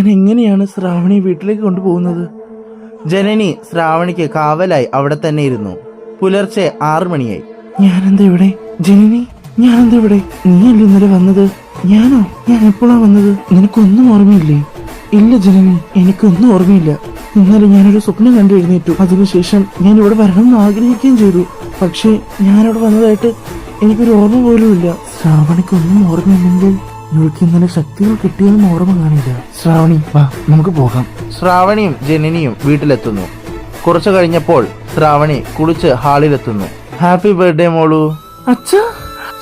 ഞാൻ എങ്ങനെയാണ് ശ്രാവണി വീട്ടിലേക്ക് കൊണ്ടുപോകുന്നത്? ജനനി ശ്രാവണിക്ക് കാവലായി അവിടെ തന്നെ ഇരുന്നു. പുലർച്ചെ ആറു മണിയായി. ഞാനെന്താ ഇവിടെ? ജനനി ഞാനെന്താ ഇവിടെ? നീയല്ലേ ഇന്നലെ വന്നത്? ഞാനോ? ഞാൻ എപ്പോഴാ വന്നത്? നിനക്കൊന്നും ഓർമ്മയില്ലേ? ഇല്ല ജനനി എനിക്കൊന്നും ഓർമ്മയില്ല. ഇന്നലെ ഞാനൊരു സ്വപ്നം കണ്ടു എഴുന്നേറ്റു. അതിനുശേഷം ഞാൻ ഇവിടെ വരണമെന്ന് ആഗ്രഹിക്കുകയും ചെയ്തു. പക്ഷേ ഞാനിവിടെ വന്നതായിട്ട് എനിക്കൊരു ഓർമ്മ പോലും ഇല്ല ശ്രാവണിക്കൊന്നും ഓർമ്മയില്ലെങ്കിൽ ഇവൾക്ക് ഇന്നലെ ശക്തികൾ കിട്ടിയെന്ന് ഓർമ്മ കാണില്ല ശ്രാവണി വാ നമുക്ക് പോകാം. ശ്രാവണിയും ജനനിയും വീട്ടിലെത്തുന്നു. കുറച്ചു കഴിഞ്ഞപ്പോൾ ശ്രാവണി കുളിച്ച് ഹാളിലെത്തുന്നു. ഹാപ്പി ബർത്ത്ഡേ മോളു. അച്ഛ.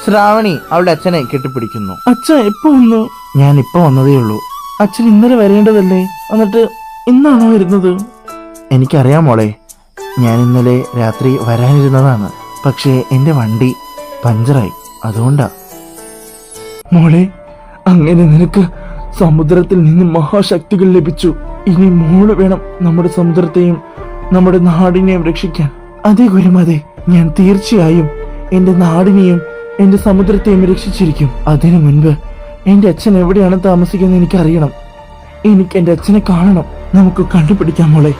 ശ്രാവണി അവളുടെ അച്ഛനെ കെട്ടിപ്പിടിക്കുന്നു. അച്ഛ എപ്പോ വന്നു? ഞാൻ ഇപ്പൊ വന്നതേ ഉള്ളൂ. അച്ഛൻ ഇന്നലെ വരേണ്ടതല്ലേ? എന്നിട്ട് ഇന്നാണോ വരുന്നത്? എനിക്കറിയാം മോളെ. ഞാൻ ഇന്നലെ രാത്രി വരാനിരുന്നതാണ്. പക്ഷേ എന്റെ വണ്ടി പഞ്ചറായി. അതുകൊണ്ടാ. മോളെ അങ്ങനെ നിനക്ക് സമുദ്രത്തിൽ നിന്ന് മഹാശക്തികൾ ലഭിച്ചു. ഇനി മോൾ വേണം നമ്മുടെ സമുദ്രത്തെയും നമ്മുടെ നാടിനെയും രക്ഷിക്കാൻ. അതെ ഗുരുമതെ ഞാൻ തീർച്ചയായും എന്റെ നാടിനെയും എന്റെ സമുദ്രത്തെയും രക്ഷിച്ചിരിക്കും. അതിനു മുൻപ് എന്റെ അച്ഛൻ എവിടെയാണ് താമസിക്കുന്നത് എനിക്കറിയണം. എനിക്ക് എന്റെ അച്ഛനെ കാണണം. നമുക്ക് കണ്ടുപിടിക്കാം മോളെ.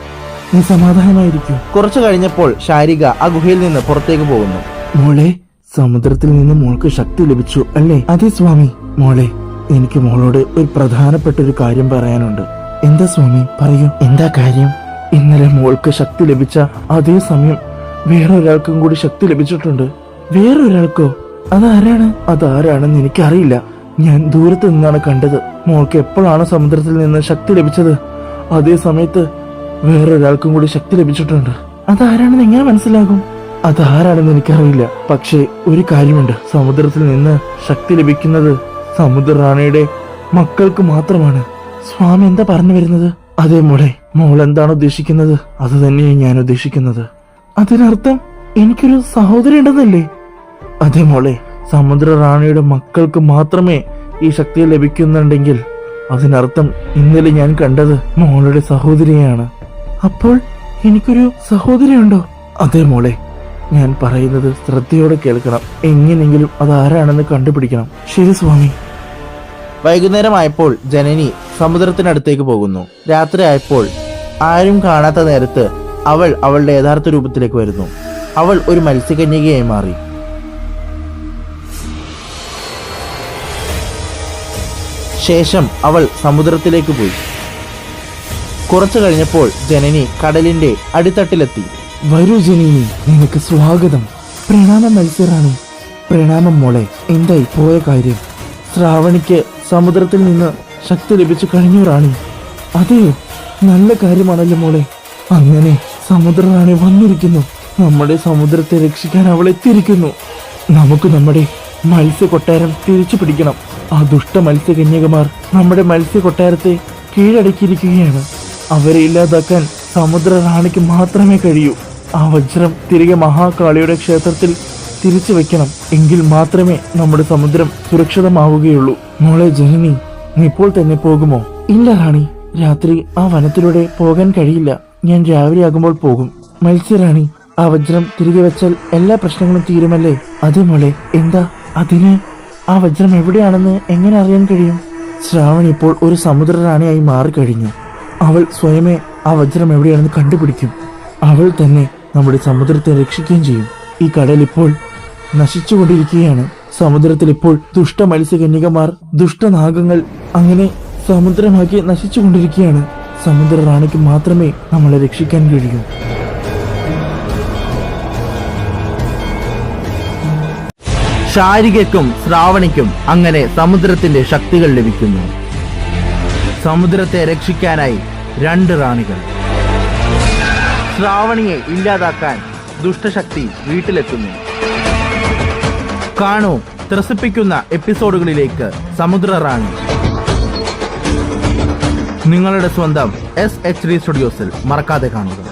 നീ സമാധാനമായിരിക്കും. കുറച്ചു കഴിഞ്ഞപ്പോൾ ശാരിക ആ ഗുഹയിൽ നിന്ന് പുറത്തേക്ക് പോകുന്നു. മോളെ സമുദ്രത്തിൽ നിന്ന് മോൾക്ക് ശക്തി ലഭിച്ചു അല്ലേ? അതെ സ്വാമി. മോളെ എനിക്ക് മോളോട് ഒരു പ്രധാനപ്പെട്ട ഒരു കാര്യം പറയാനുണ്ട്. എന്താ സ്വാമി? പറയൂ. എന്താ കാര്യം? ഇന്നലെ മോൾക്ക് ശക്തി ലഭിച്ച അതേ സമയം വേറൊരാൾക്കും കൂടി ശക്തി ലഭിച്ചിട്ടുണ്ട്. വേറൊരാൾക്കോ? അതാരാണ്? അതാരാണെന്ന് എനിക്കറിയില്ല. ഞാൻ ദൂരത്ത് നിന്നാണ് കണ്ടത്. മോൾക്ക് എപ്പോഴാണ് സമുദ്രത്തിൽ നിന്ന് ശക്തി ലഭിച്ചത്? അതേ സമയത്ത് വേറൊരാൾക്കും കൂടി ശക്തി ലഭിച്ചിട്ടുണ്ട്. അതാരാണെന്ന് എങ്ങനെ മനസ്സിലാകും? അതാരാണെന്ന് എനിക്കറിയില്ല. പക്ഷേ ഒരു കാര്യമുണ്ട്. സമുദ്രത്തിൽ നിന്ന് ശക്തി ലഭിക്കുന്നത് സമുദ്ര റാണിയുടെ മക്കൾക്ക് മാത്രമാണ്. സ്വാമി എന്താ പറഞ്ഞു വരുന്നത്? അതെ മോളെ മോൾ എന്താണ് ഉദ്ദേശിക്കുന്നത്? അത് തന്നെയാണ് ഞാൻ ഉദ്ദേശിക്കുന്നത്. അതിനർത്ഥം എനിക്കൊരു സഹോദരി ഉണ്ടെന്നല്ലേ? അതെ മോളെ സമുദ്ര റാണിയുടെ മക്കൾക്ക് മാത്രമേ ഈ ശക്തി ലഭിക്കുന്നുണ്ടെങ്കിൽ അതിനർത്ഥം ഇന്നലെ ഞാൻ കണ്ടത് മോളുടെ സഹോദരിയാണ്. അപ്പോൾ എനിക്കൊരു സഹോദരി ഉണ്ടോ? അതെ മോളെ ഞാൻ പറയുന്നത് ശ്രദ്ധയോടെ കേൾക്കണം. എങ്ങനെയെങ്കിലും അത് ആരാണെന്ന് കണ്ടുപിടിക്കണം. ശരി സ്വാമി. വൈകുന്നേരമായപ്പോൾ ജനനി സമുദ്രത്തിനടുത്തേക്ക് പോകുന്നു. രാത്രിയായപ്പോൾ ആരും കാണാത്ത നേരത്ത് അവൾ അവളുടെ യഥാർത്ഥ രൂപത്തിലേക്ക് വരുന്നു. അവൾ ഒരു മത്സ്യകന്യകയായി മാറി. ശേഷം അവൾ സമുദ്രത്തിലേക്ക് പോയി. കുറച്ചു കഴിഞ്ഞപ്പോൾ ജനനി കടലിന്റെ അടിത്തട്ടിലെത്തി. വരൂ ജനനി നിനക്ക് സ്വാഗതം. പ്രണാമം മത്സരാണ് പ്രണാമം മോളെ എന്തായി പോയ കാര്യം? ശ്രാവണിക്ക് സമുദ്രത്തിൽ നിന്ന് ശക്തി ലഭിച്ചു കഴിഞ്ഞു റാണി. അതെയോ നല്ല കാര്യമാണല്ലോ മോളെ. അങ്ങനെ സമുദ്രറാണി വന്നിരിക്കുന്നു. നമ്മുടെ സമുദ്രത്തെ രക്ഷിക്കാൻ അവൾ എത്തിയിരിക്കുന്നു. നമുക്ക് നമ്മുടെ മത്സ്യ കൊട്ടാരം തിരിച്ചു പിടിക്കണം. ആ ദുഷ്ട മത്സ്യകന്യകമാർ നമ്മുടെ മത്സ്യ കൊട്ടാരത്തെ കീഴടക്കിയിരിക്കുകയാണ്. അവരെ ഇല്ലാതാക്കാൻ സമുദ്ര റാണിക്ക് മാത്രമേ കഴിയൂ. ആ വജ്രം തിരികെ മഹാകാളിയുടെ ക്ഷേത്രത്തിൽ തിരിച്ചു വെക്കണം എങ്കിൽ മാത്രമേ നമ്മുടെ സമുദ്രം സുരക്ഷിതമാവുകയുള്ളൂ. മോളെ ജനനി നീ ഇപ്പോൾ തന്നെ പോകുമോ? ഇല്ല റാണി. രാത്രി ആ വനത്തിലൂടെ പോകാൻ കഴിയില്ല. ഞാൻ രാവിലെ ആകുമ്പോൾ പോകും. മത്സ്യറാണി ആ വജ്രം തിരികെ വെച്ചാൽ എല്ലാ പ്രശ്നങ്ങളും തീരുമല്ലേ? അതെ മോളെ. എന്താ? അതിന്? ആ വജ്രം എവിടെയാണെന്ന് എങ്ങനെ അറിയാൻ കഴിയും? ശ്രാവൺ ഇപ്പോൾ ഒരു സമുദ്ര റാണിയായി മാറിക്കഴിഞ്ഞു. അവൾ സ്വയമേ ആ വജ്രം എവിടെയാണെന്ന് കണ്ടുപിടിക്കും. അവൾ തന്നെ നമ്മുടെ സമുദ്രത്തെ രക്ഷിക്കുകയും ചെയ്യും. ഈ കടൽ ഇപ്പോൾ നശിച്ചുകൊണ്ടിരിക്കുകയാണ്. സമുദ്രത്തിൽ ഇപ്പോൾ ദുഷ്ട മത്സ്യകന്യകമാർ ദുഷ്ടനാഗങ്ങൾ അങ്ങനെ സമുദ്രമാക്കി നശിച്ചുകൊണ്ടിരിക്കുകയാണ്. സമുദ്ര റാണിക്ക് മാത്രമേ നമ്മളെ രക്ഷിക്കാൻ കഴിയൂ. ശാരികയ്ക്കും ശ്രാവണിക്കും അങ്ങനെ സമുദ്രത്തിന്റെ ശക്തികൾ ലഭിക്കുന്നു. സമുദ്രത്തെ രക്ഷിക്കാനായി രണ്ട് റാണികൾ. ശ്രാവണിയെ ഇല്ലാതാക്കാൻ ദുഷ്ടശക്തി വീട്ടിലെത്തുന്നു. കാണൂ. ത്രസിപ്പിക്കുന്ന എപ്പിസോഡുകളിലേക്ക് സമുദ്ര റാണി. നിങ്ങളുടെ സ്വന്തം എസ് എച്ച് ഡി സ്റ്റുഡിയോസിൽ മറക്കാതെ കാണുക.